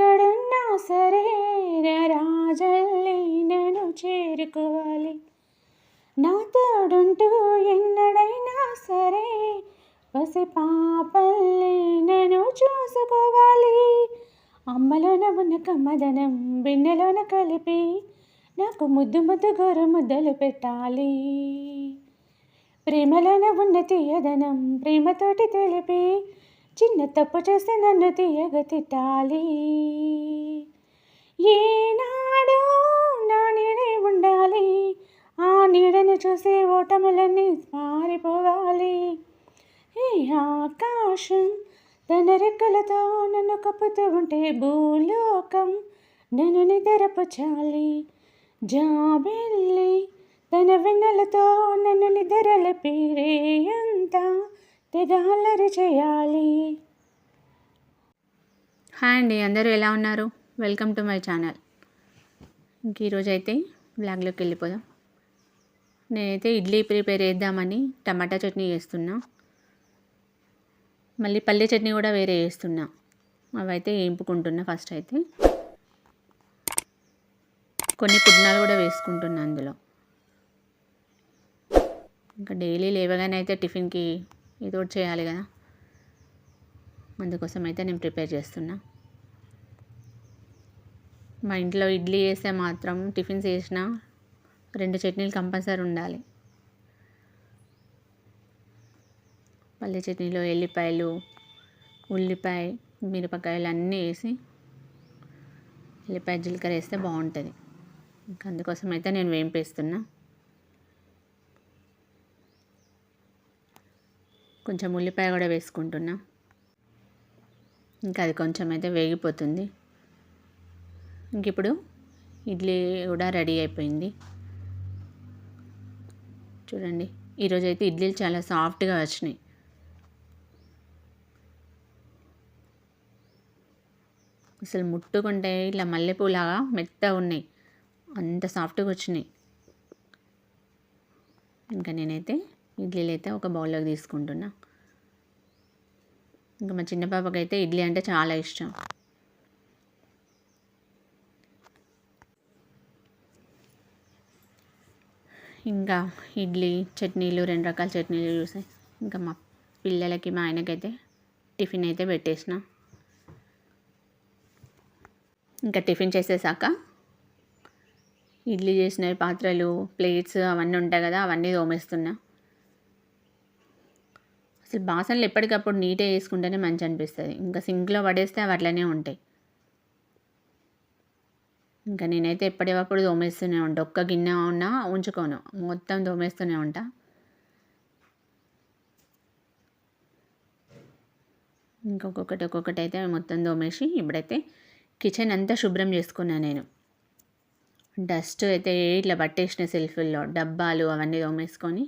ఎక్కడున్నా సరే రాజల్లినను చేరుకోవాలి. నా తోడుంటూ ఎన్నడైనా సరే పసి పాపల్ని నేను చూసుకోవాలి. అమ్మలోన ఉన్న కమ్మదనం బిన్నెలోన కలిపి నాకు ముద్దు ముద్దు గొర్రె ముద్దలు పెట్టాలి. ప్రేమలోన ఉన్న తీయదనం ప్రేమతోటి తెలిపి చిన్న తప్పు చేస్తే నన్ను తీయగ తిట్టాలి. ఏనాడు నా నీడే ఉండాలి. ఆ నీడని చూసి ఓటములన్నీ మారిపోవాలి. ఈ ఆకాశం తన రెక్కలతో నన్ను కప్పుతూ ఉంటే భూలోకం నన్ను నిద్రపుచాలి జాబెల్లి తన వెన్నెలతో నన్ను నిద్రలపి పేరేయంతా తెగ చేయాలి. హాయ్ అండి అందరూ ఎలా ఉన్నారు? Welcome to my channel. ఇంక ఈరోజు అయితే బ్లాగ్లోకి వెళ్ళిపోదాం. నేనైతే ఇడ్లీ ప్రిపేర్ చేద్దామని టమాటా చట్నీ చేస్తున్నా. మళ్ళీ పల్లె చట్నీ కూడా వేరే చేస్తున్నా. అవైతే ఏంపుకుంటున్నా ఫస్ట్ అయితే. కొన్ని పుట్నాలు కూడా వేసుకుంటున్నా అందులో. ఇంకా డైలీ లేవగానే అయితే టిఫిన్కి ఇది ఒకటి చేయాలి కదా. అందుకోసం అయితే నేను ప్రిపేర్ చేస్తున్నా. మా ఇంట్లో ఇడ్లీ వేస్తే మాత్రం టిఫిన్స్ వేసిన రెండు చట్నీలు కంపల్సరీ ఉండాలి. పల్లె చట్నీలో ఎల్లిపాయలు ఉల్లిపాయ మిరపకాయలు అన్నీ వేసి ఎల్లిపాయ జీలకర్ర వేస్తే బాగుంటుంది. ఇంకా అందుకోసం అయితే నేను వేంపేస్తున్నా. కొంచెం ఉల్లిపాయ కూడా వేసుకుంటున్నా. ఇంకా అది కొంచెం అయితే వేగిపోతుంది. ఇంక ఇప్పుడు ఇడ్లీ కూడా రెడీ అయిపోయింది. చూడండి ఈరోజు అయితే ఇడ్లీలు చాలా సాఫ్ట్గా వచ్చినాయి. అసలు ముట్టుకుంటే ఇట్లా మల్లెపూలాగా మెత్తగా ఉన్నాయి. అంత సాఫ్ట్గా వచ్చినాయి. ఇంకా నేనైతే ఇడ్లీలు అయితే ఒక బౌల్లోకి తీసుకుంటున్నా. ఇంకా మా చిన్న పాపకి అయితే ఇడ్లీ అంటే చాలా ఇష్టం. ఇంకా ఇడ్లీ చట్నీలు రెండు రకాల చట్నీలు చూసాయి ఇంకా మా పిల్లలకి మా ఆయనకైతే టిఫిన్ అయితే పెట్టేసిన. ఇంకా టిఫిన్ చేసేసాక ఇడ్లీ చేసిన పాత్రలు ప్లేట్స్ అవన్నీ ఉంటాయి కదా అవన్నీ తోమేస్తున్నా. అసలు బాసనలు ఎప్పటికప్పుడు నీటే వేసుకుంటేనే మంచి అనిపిస్తుంది. ఇంకా సింక్లో పడేస్తే అవి అట్లనే ఉంటాయి. ఇంకా నేనైతే ఎప్పటికప్పుడు తోమేస్తూనే ఉంటా. ఒక్క గిన్నె ఉన్నా ఉంచుకోను. మొత్తం తోమేస్తూనే ఉంటా. ఇంకొకటి ఒక్కొక్కటి అయితే మొత్తం తోమేసి ఇప్పుడైతే కిచెన్ అంతా శుభ్రం చేసుకున్నాను నేను. డస్ట్ అయితే ఇట్లా పట్టేసిన సెల్ఫ్ల్లో డబ్బాలు అవన్నీ తోమేసుకొని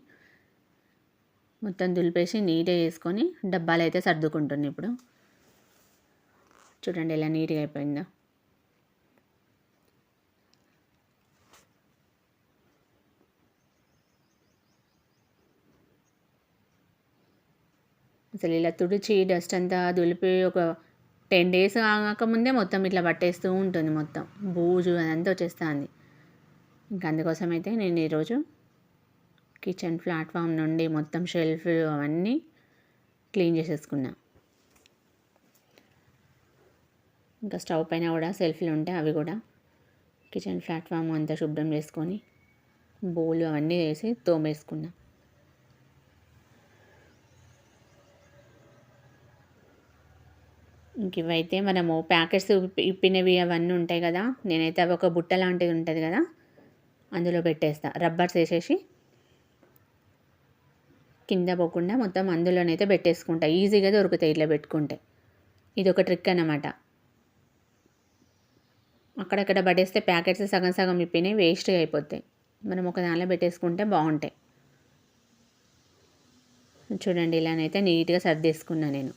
మొత్తం దులిపేసి నీట్గా వేసుకొని డబ్బాలు అయితే సర్దుకుంటున్నాను ఇప్పుడు. చూడండి ఇలా నీట్గా అయిపోయిందో. అసలు ఇలా తుడిచి డస్ట్ అంతా దులిపి ఒక టెన్ డేస్ కాకముందే మొత్తం ఇట్లా పట్టేస్తూ ఉంటుంది మొత్తం. బూజు అదంతా వచ్చేస్తుంది. ఇంకా అందుకోసం అయితే నేను ఈరోజు కిచెన్ ప్లాట్ఫామ్ నుండి మొత్తం షెల్ఫ్ అవన్నీ క్లీన్ చేసేసుకున్నా. ఇంకా స్టవ్ పైన కూడా సెల్ఫ్లు ఉంటాయి అవి కూడా కిచెన్ ప్లాట్ఫామ్ అంతా శుభ్రం చేసుకొని బౌలు అవన్నీ వేసి తోమేసుకున్నా. ఇంక ఇవైతే మనము ప్యాకెట్స్ ఇప్పినవి అవన్నీ ఉంటాయి కదా నేనైతే అవి ఒక బుట్ట లాంటిది ఉంటుంది కదా అందులో పెట్టేస్తా. రబ్బర్స్ వేసేసి కింద పోకుండా మొత్తం అందులోనైతే పెట్టేసుకుంటా. ఈజీగా దొరుకుతాయి ఇట్లా పెట్టుకుంటే. ఇది ఒక ట్రిక్ అన్నమాట. అక్కడక్కడ పడేస్తే ప్యాకెట్స్ సగం సగం ఇప్పినాయి వేస్ట్గా అయిపోతాయి. మనం ఒక దానిలో పెట్టేసుకుంటే బాగుంటాయి. చూడండి ఇలానైతే నీట్గా సర్దేసుకున్నా నేను.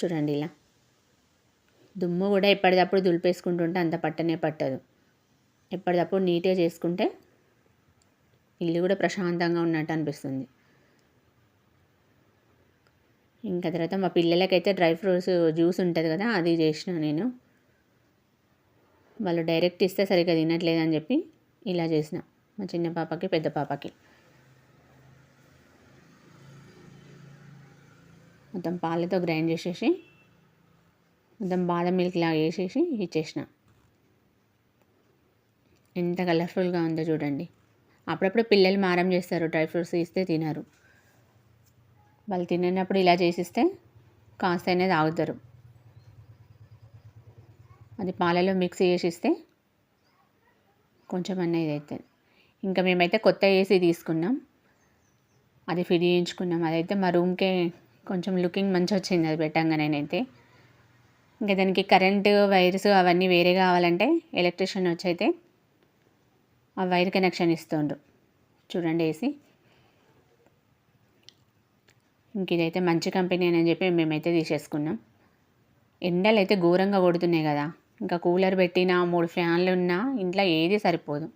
చూడండి ఇలా. దుమ్ము కూడా ఎప్పటికప్పుడు దులిపేసుకుంటుంటే అంత పట్టనే పట్టదు. ఎప్పటికప్పుడు నీట్గా చేసుకుంటే ఇల్లు కూడా ప్రశాంతంగా ఉన్నట్టు అనిపిస్తుంది. ఇంకా తర్వాత మా పిల్లలకైతే డ్రై ఫ్రూట్స్ జ్యూస్ ఉంటుంది కదా అది చేసిన నేను. వాళ్ళు డైరెక్ట్ ఇస్తే సరిగ్గా తినట్లేదని చెప్పి ఇలా చేసిన. మా చిన్న పాపకి పెద్ద పాపకి. మొత్తం పాలతో గ్రైండ్ చేసేసి మొత్తం బాదం మిల్క్ లాగా వేసేసి ఇచ్చేసిన. ఎంత కలర్ఫుల్గా ఉందో చూడండి. అప్పుడప్పుడు పిల్లలు మారం చేస్తారు డ్రై ఫ్రూట్స్ ఇస్తే తినరు. వాళ్ళు తిననప్పుడు ఇలా చేసిస్తే కాస్త అయినా తాగుతారు. అది పాలలో మిక్స్ చేసి ఇస్తే కొంచెం అన్న ఇది అవుతుంది ఇంకా మేమైతే కొత్త ఏసీ తీసుకున్నాం. అది ఫిట్ చేయించుకున్నాం. అదైతే మా రూమ్కే కొంచెం లుకింగ్ మంచి వచ్చింది అది పెట్టంగా నేనైతే. ఇంకా దానికి కరెంటు వైర్స్ అవన్నీ వేరే కావాలంటే ఎలక్ట్రిషియన్ వచ్చి అయితే ఆ వైర్ కనెక్షన్ ఇస్తుండ్రు. చూడండి ఏసీ. ఇంక ఇదైతే మంచి కంపెనీ అని చెప్పి మేమైతే తీసేసుకున్నాం. ఎండలు అయితే ఘోరంగా కొడుతున్నాయి కదా. ఇంకా కూలర్ పెట్టినా మూడు ఫ్యాన్లు ఉన్నా ఇంట్లో ఏది సరిపోదు.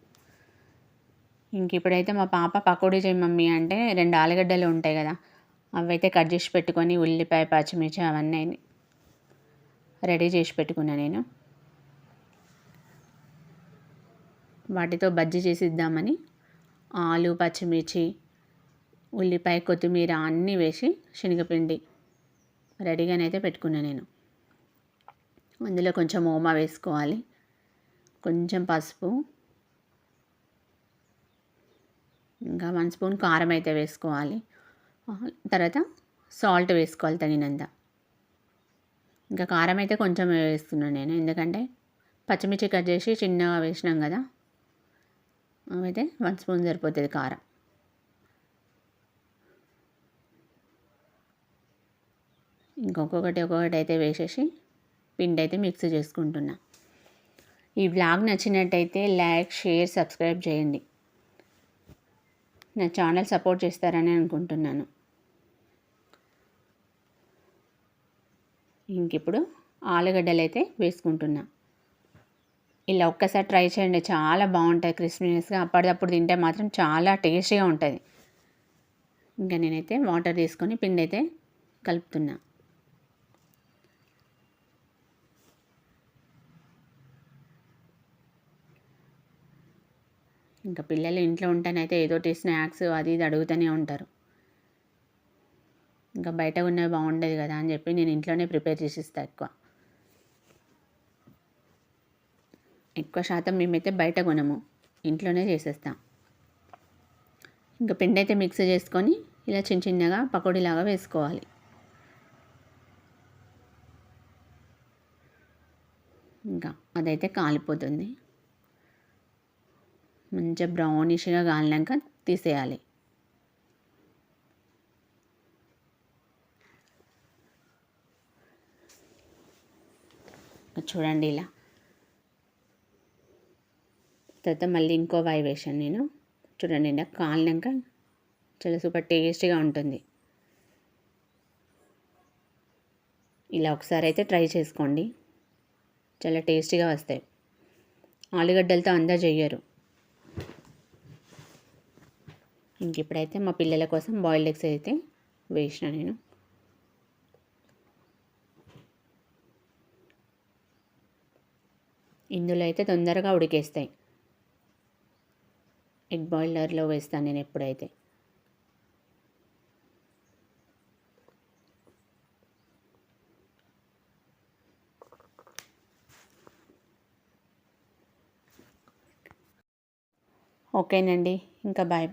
ఇంక ఇప్పుడైతే మా పాప పకోడీ చేయి మమ్మీ అంటే రెండు ఆలుగడ్డలు ఉంటాయి కదా అవైతే కట్ చేసి పెట్టుకొని ఉల్లిపాయ పచ్చిమిర్చి అవన్నీ రెడీ చేసి పెట్టుకున్నా నేను. వాటితో బజ్జీ చేసి ఇద్దామని ఆలు పచ్చిమిర్చి ఉల్లిపాయ కొత్తిమీర అన్నీ వేసి శనగపిండి రెడీగానైతే పెట్టుకున్నా నేను. అందులో కొంచెం ఓమా వేసుకోవాలి. కొంచెం పసుపు. ఇంకా వన్ స్పూన్ కారం అయితే వేసుకోవాలి. తర్వాత సాల్ట్ వేసుకోవాలి తగినంత. ఇంకా కారం అయితే కొంచెం వేస్తున్నాను నేను ఎందుకంటే పచ్చిమిర్చి కట్ చేసి చిన్నగా వేసినాం కదా. అయితే వన్ స్పూన్ సరిపోతుంది కారం. ఇంకొకటి ఒక్కొక్కటి అయితే వేసేసి పిండి అయితే మిక్స్ చేసుకుంటున్నా. ఈ బ్లాగ్ నచ్చినట్టయితే లైక్ షేర్ సబ్స్క్రైబ్ చేయండి. నా ఛానల్ సపోర్ట్ చేస్తారని అనుకుంటున్నాను. ఇంక ఇప్పుడు ఆలుగడ్డలు అయితే వేసుకుంటున్నా. ఇలా ఒక్కసారి ట్రై చేయండి. చాలా బాగుంటాయి క్రిస్పీనెస్గా. అప్పటిదప్పుడు తింటే మాత్రం చాలా టేస్టీగా ఉంటుంది. ఇంకా నేనైతే వాటర్ తీసుకొని పిండి అయితే కలుపుతున్నా. ఇంకా పిల్లలు ఇంట్లో ఉంటేనైతే ఏదోటి స్నాక్స్ అది ఇది అడుగుతూనే ఉంటారు. ఇంకా బయట ఉన్నవి బాగుండేది కదా అని చెప్పి నేను ఇంట్లోనే ప్రిపేర్ చేసి ఇస్తాను ఎక్కువ. ఎక్కువ శాతం మేమైతే బయట కొనము. ఇంట్లోనే చేసేస్తాం. ఇంకా పిండి అయితే మిక్స్ చేసుకొని ఇలా చిన్న చిన్నగా పకోడీలాగా వేసుకోవాలి. ఇంకా అదైతే కాలిపోతుంది. మంచిగా బ్రౌనిష్గా కాలినాక తీసేయాలి. చూడండి ఇలా. తర్వాత మళ్ళీ ఇంకో వాయి వేసాను నేను. చూడండి ఇలా కాలినాక చాలా సూపర్ టేస్టీగా ఉంటుంది. ఇలా ఒకసారి అయితే ట్రై చేసుకోండి. చాలా టేస్టీగా వస్తాయి. ఆలుగడ్డలతో అందా చెయ్యరు. ఇంక ఇప్పుడైతే మా పిల్లల కోసం బాయిల్డ్ ఎగ్స్ అయితే వేసిన నేను. ఇందులో అయితే తొందరగా ఉడికేస్తాయి. ఎగ్ బాయిలర్లో వేస్తాను నేను ఎప్పుడైతే. ఓకేనండి ఇంకా బాయ్.